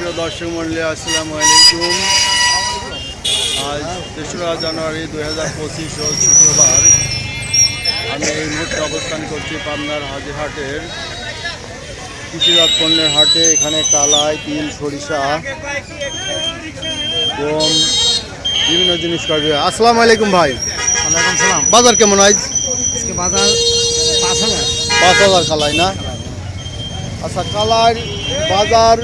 সুপ্রিয় দর্শক মন্ডলী আসসালামু আলাইকুম। আজ তেসরা জানুয়ারি দুই হাজার পঁচিশ রোজ শুক্রবার। আমি এই মুহূর্তে অবস্থান করছি পাবনার হাজিরহাটের কৃষিজাত পণ্যের হাটে। এখানে কালাই তিল সরিষা গম বিভিন্ন জিনিস করবে আসসালামু আলাইকুম ভাই। ওয়ালাইকুম সালাম। বাজার কেমন আজ? আজকে বাজার পাঁচ হাজার। পাঁচ হাজার কালাই না? আচ্ছা কালার বাজার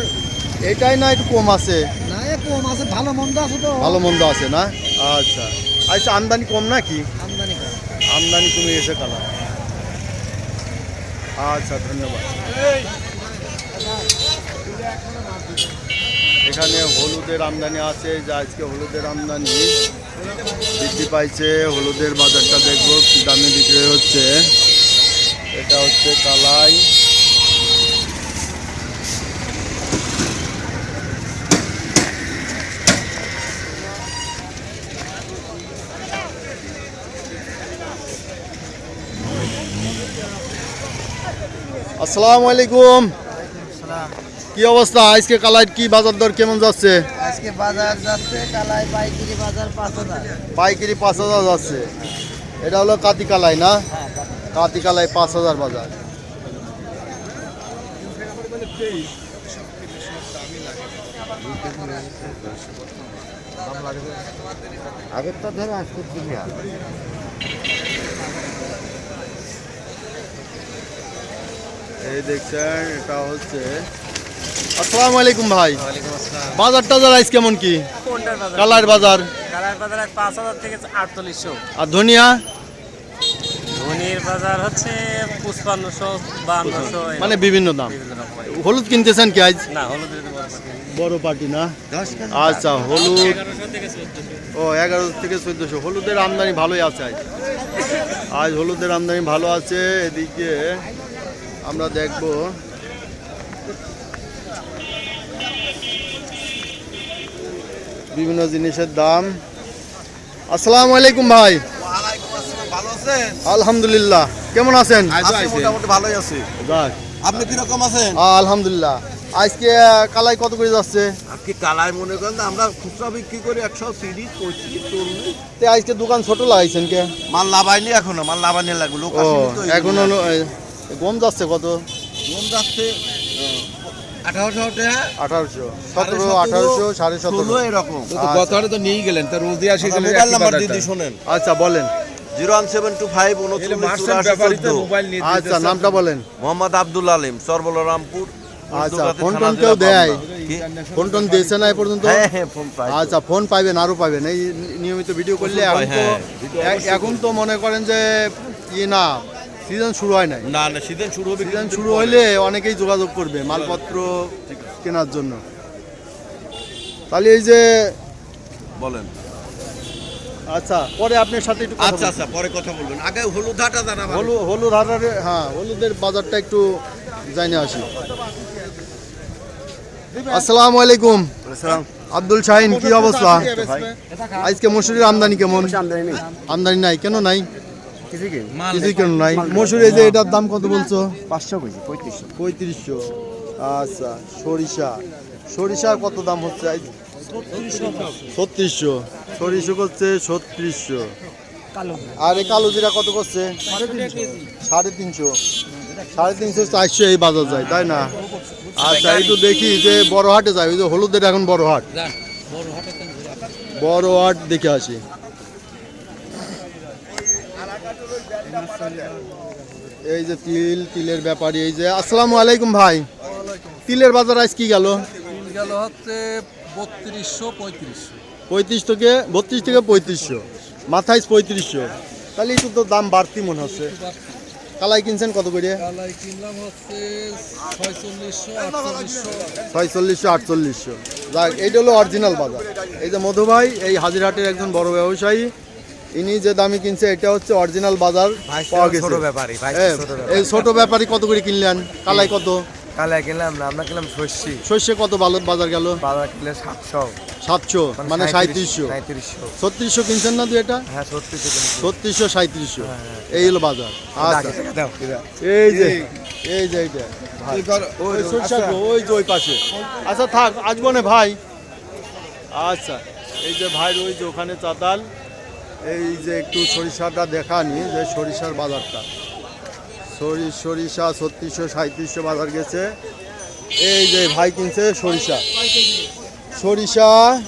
এটাই না একটু কম আছে? না এ কম আছে ভালো মন্দ আছে তো। ভালো মন্দ আছে না? আচ্ছা। আচ্ছা আমদানি কম নাকি? আমদানি কম। আমদানি কমে গেছে কালার আচ্ছা ধন্যবাদ। এখানে হলুদের আমদানি আছে যা আজকে হলুদের আমদানি। বৃদ্ধি পাইছে হলুদের বাজারটা দেখব কি দামে বিক্রি হচ্ছে। এটা হচ্ছে কালাই। আসসালামু আলাইকুম। কি অবস্থা? আজকে কালাইট কি বাজার দর কেমন যাচ্ছে? আজকে বাজার যাচ্ছে কালাই পাইকারি বাজার পাঁচ হাজার। পাইকারি পাঁচ হাজার যাচ্ছে। এটা হলো কাতি কালাই না? কাতি কালাই পাঁচ হাজার বাজার। আগের তো ধরে আজকে দিবি এই দেখছেন এটা হচ্ছে আসসালামু আলাইকুম ভাই। ওয়ালাইকুম আসসালাম। বাজার টাজার আইস কেমন কি? কোনটার বাজার? কালার বাজার? কালার বাজার পাঁচ হাজার থেকে আটচল্লিশশো। আর ধনিয়া? ধনির বাজার হচ্ছে পুষ্পান্নশো বাহান্নশো মানে বিভিন্ন দাম। হলুদ কিনতেছেন কি আজ না হলুদের বড় পার্টি না? আচ্ছা হলুদ। ও এগারো থেকে চোদ্দশো। হলুদের আমদানি ভালোই আছে আজ আজ হলুদের আমদানি ভালো আছে এদিকে আমরা দেখব। বিভিন্ন জিনিসের দাম। আসসালামু আলাইকুম ভাই। আছেন? আলহামদুলিল্লাহ। কেমন আছেন? আছি মোটামুটি ভালোই আছি। যাক, আপনি কীরকম আছেন? আলহামদুলিল্লাহ। আজকে কালাই কত করে যাচ্ছে? আজকে কালায় মনে করেন আমরা খুচরা বিক্রি করি একশো তিরিশ পঁয়ত্রিশ চল্লিশ। তে আজকে দোকান ছোট লাগাইছেন কে? মাল লাভাইনি এখনও মাল লাভানি এই এখনও গম যাচ্ছে কত? গম যাচ্ছে? আঠারোশো টাকা। আঠারোশো। সতেরো আঠারোশো সাড়ে সতেরো। এরকম। তো তো গতবারে তো নিয়েই গেলেন তার রোদে আসি মোবাইল নাম্বার দিদি শোনেন। আচ্ছা বলেন। Zero one seven two five উনচল্লিশ মার্চেন্ট চুরাশি ব্যাপারই তো চোদ্দ। মোবাইল নিয়ে আচ্ছা নামটা বলেন। মোহাম্মদ আব্দুল আলিম সর্বলরামপুর আচ্ছা, ফোন টোন কেউ দেয়? ফোন টোন দিয়েছে না এ পর্যন্ত? হ্যাঁ হ্যাঁ আচ্ছা ফোন পাইবেন আরও পাবেন এই নিয়মিত ভিডিও করলে এখন তো হ্যাঁ, এখন তো মনে করেন যে ই না সিজন শুরু হয় নাই। না না সিজন শুরু হবে সিজন শুরু। হইলে অনেকেই যোগাযোগ করবে মালপত্র কেনার জন্য। তাহলে এই যে বলেন। আচ্ছা পরে আপনার সাথে একটু কথা আচ্ছা আচ্ছা পরে কথা বলবেন আগে হলুদ হাটা জানাবেন। হলু হলুদ হাটারে হ্যাঁ হলুদের বাজারটা একটু জানিয়ে আসি। আসসালামু আলাইকুম। আব্দুল শাহিন কি অবস্থা? আজকে মসুরির আমদানি কেমন? আমদানি নাই কেন নাই? কিছুই কেন নাই। মসুরি এই যে এটার দাম কত বলছো? পাঁচশো কেজি পঁয়ত্রিশশো। পঁয়ত্রিশশো। আচ্ছা সরিষা। সরিষা কত দাম হচ্ছে? ছত্রিশশো। সরিষা করছে ছত্রিশশো। আর এই কালো জিরা কত করছে? সাড়ে তিনশো। সাড়ে তিনশো। চারশো এই বাজার যায় তাই না? আচ্ছা একটু দেখি যে বড় হাটে যায় ওই যে হলুদের এখন বড় হাট বড় হাট দেখে আসি। এই যে তিল তিলের ব্যাপারী এই যে আসসালামু আলাইকুম ভাই। তিলের বাজার আজ কি গেল? গেল হচ্ছে বত্রিশশো পঁয়ত্রিশশো। পঁয়ত্রিশ থেকে বত্রিশ থেকে পঁয়ত্রিশশো। মাথায় পঁয়ত্রিশশো। তাহলে একটু তো দাম বাড়তি মনে হচ্ছে। কালাই কিনছেন কত করে? কালাই কিনলাম হচ্ছে ছয়চল্লিশশো আটচল্লিশশো। ছয়চল্লিশশো আটচল্লিশশো। যাক এইটা হলো অরিজিনাল বাজার। এই যে মধু ভাই এই হাজিরহাটের একজন বড় ব্যবসায়ী। ইনি যে দামি কিনছে এটা হচ্ছে অরিজিনাল বাজার পাওয়া গেছে। ছোট ব্যাপারী, ভাই হ্যাঁ, এই ছোট ব্যাপারী কত করে কিনলেন? কালাই কত? কালাই কিনলাম না আমরা কিনলাম শস্যি। শস্যে কত ভালো বাজার গেল? বাজার কিনলে সাতশো। সাতশো মানে সাঁত্রিশশো ছত্রিশশো কিনছেন না তুই এটা? হ্যাঁ ছত্রিশশো সাঁত্রিশশো এই হলো বাজার। আচ্ছা। এই যে এই। যে এইটা। ওই ওই যে ওই পাশে। আচ্ছা থাক আসব না ভাই। আচ্ছা এই যে ভাই ওই যে ওখানে চাতাল। এই যে একটু সরিষাটা দেখানি যে সরিষার বাজারটা। সরি সরিষা ছত্রিশশো সাঁত্রিশশো বাজার গেছে। এই যে ভাই কিনছে সরিষা। সরিষা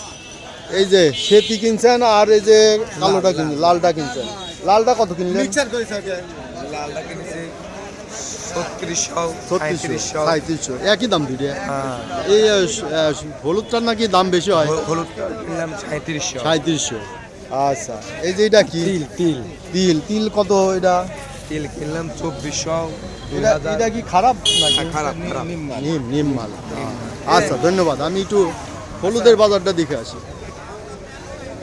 এই যে সেতি কিনছেন আর এই যে কালোটা কিনছেন লালটা কিনছেন। লালটা কত কিনলেন? কিনেছি ছত্রিশশো একই দাম হ্যাঁ। এই হলুদটার নাকি দাম বেশি হয়? হল- হলুদ সাঁত্রিশশো সাঁত্রিশশো আচ্ছা এই যে এটা কি? তিল তিল। তিল তিল কত এটা? তিল কিনলাম চব্বিশশো এটা এটা কি খারাপ নাকি? খারাপ খারাপ। নিম নিম মাল। আচ্ছা ধন্যবাদ। আমি একটু হলুদের বাজারটা দেখে আসি।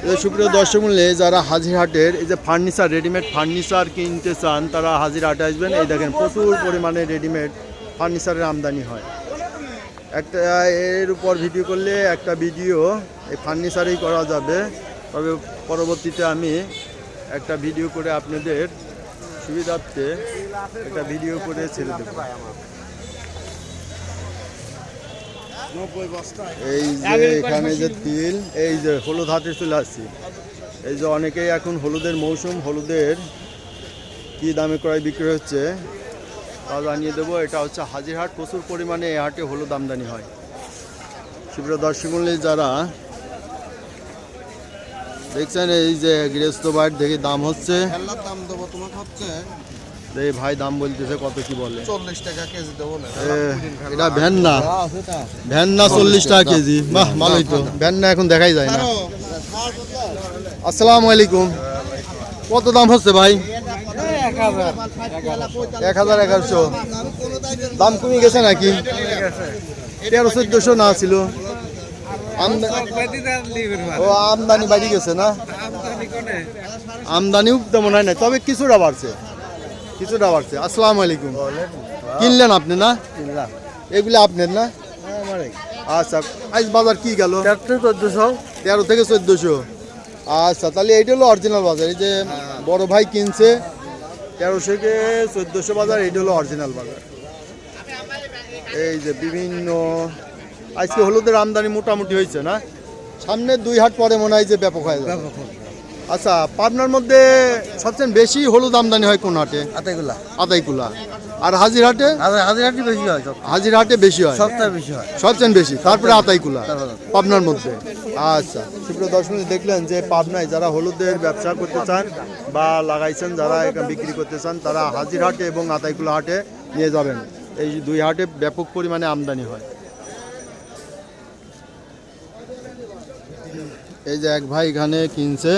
এই যে সুপ্রিয় দর্শক মূল্যে যারা হাজিরহাটের এই যে ফার্নিচার রেডিমেড ফার্নিচার কিনতে চান তারা হাজিরহাটে আসবেন। এই দেখেন প্রচুর পরিমাণে রেডিমেড ফার্নিচারের আমদানি হয়। একটা এর উপর ভিডিও করলে একটা ভিডিও এই ফার্নিচারেই করা যাবে। তবে পরবর্তীতে আমি একটা ভিডিও করে আপনাদের সুবিধার্থে একটা ভিডিও করে ছেড়ে দেবো। এই যে এখানে যে তিল এই যে হলুদ হাতে চলে আসছি। এই যে অনেকেই এখন হলুদের মৌসুম হলুদের কি দামে ক্রয় বিক্রি হচ্ছে তা জানিয়ে দেবো। এটা হচ্ছে হাজিরহাট প্রচুর পরিমাণে এই হাটে হলুদ আমদানি হয়। সুপ্রিয় দর্শক যারা দেখছেন এই যে গৃহস্থ বাড়ির দেখে দাম হচ্ছে। খেলার দাম দেবো তোমাকে হচ্ছে? এই ভাই দাম বলতেছে কত কি বলে। চল্লিশ টাকা কেজি দেবো না এটা ভ্যান না ভ্যান না চল্লিশ টাকা কেজি। বাহ ভালোই তো। ভ্যান না এখন দেখাই যায় না। আসসালামু আলাইকুম। কত দাম হচ্ছে ভাই? এক হাজার এগারোশো। দাম কমে গেছে নাকি? তেরো চোদ্দশো না ছিল। ও আমদানি বাড়ি গেছে না? আমদানিও তেমন হয় না তবে কিছুটা বাড়ছে। কিছুটা বাড়ছে। আসসালামু আলাইকুম। কিনলেন আপনি না? এগুলো আপনার না? আচ্ছা আজ বাজার কি গেল? চোদ্দশো। তেরো থেকে চোদ্দোশো। আচ্ছা তাহলে এইটা হলো অরিজিনাল বাজার। এই যে বড় ভাই কিনছে তেরোশো থেকে চোদ্দোশো বাজার এইটা হলো অরিজিনাল বাজার। এই যে বিভিন্ন আজকে হলুদের আমদানি মোটামুটি হয়েছে না? সামনে দুই হাট পরে মনে হয় যে ব্যাপক হয়ে যাবে। আচ্ছা পাবনার মধ্যে সবচেয়ে বেশি হলুদ আমদানি হয় কোন হাটে? আতাইগুলা আতাইকুলা। আর হাজিরহাটে? হাজারটি বেশি হয় হাজিরহাটে বেশি হয়। সবচেয়ে বেশি হয়। সবচেয়ে বেশি। তারপরে আতাইকুলা পাবনার মধ্যে। আচ্ছা। সুপ্রিয় দর্শক দেখলেন যে পাবনায় যারা হলুদের ব্যবসা করতে চান বা লাগাইছেন যারা এখানে বিক্রি করতে চান তারা হাজিরহাটে এবং আতাইকুলা হাটে নিয়ে যাবেন। এই দুই হাটে ব্যাপক পরিমাণে আমদানি হয়। এই যে এক ভাই এখানে কিনছে।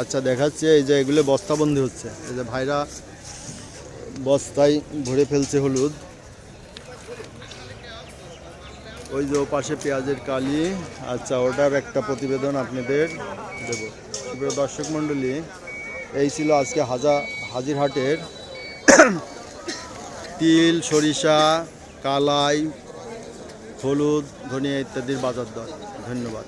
আচ্ছা দেখাচ্ছে। এই যে এগুলো বস্তাবন্দি হচ্ছে। এই যে ভাইরা বস্তায় ভরে ফেলছে হলুদ। ওই যে পাশে পেঁয়াজের কালি। আচ্ছা ওটার একটা প্রতিবেদন আপনাদের দেব। সুপ্রিয় দর্শক মণ্ডলী, এই ছিল আজকে হাজা হাজিরহাটের তিল, সরিষা, কালাই, হলুদ, ধনিয়া ইত্যাদির বাজার দর। ধন্যবাদ।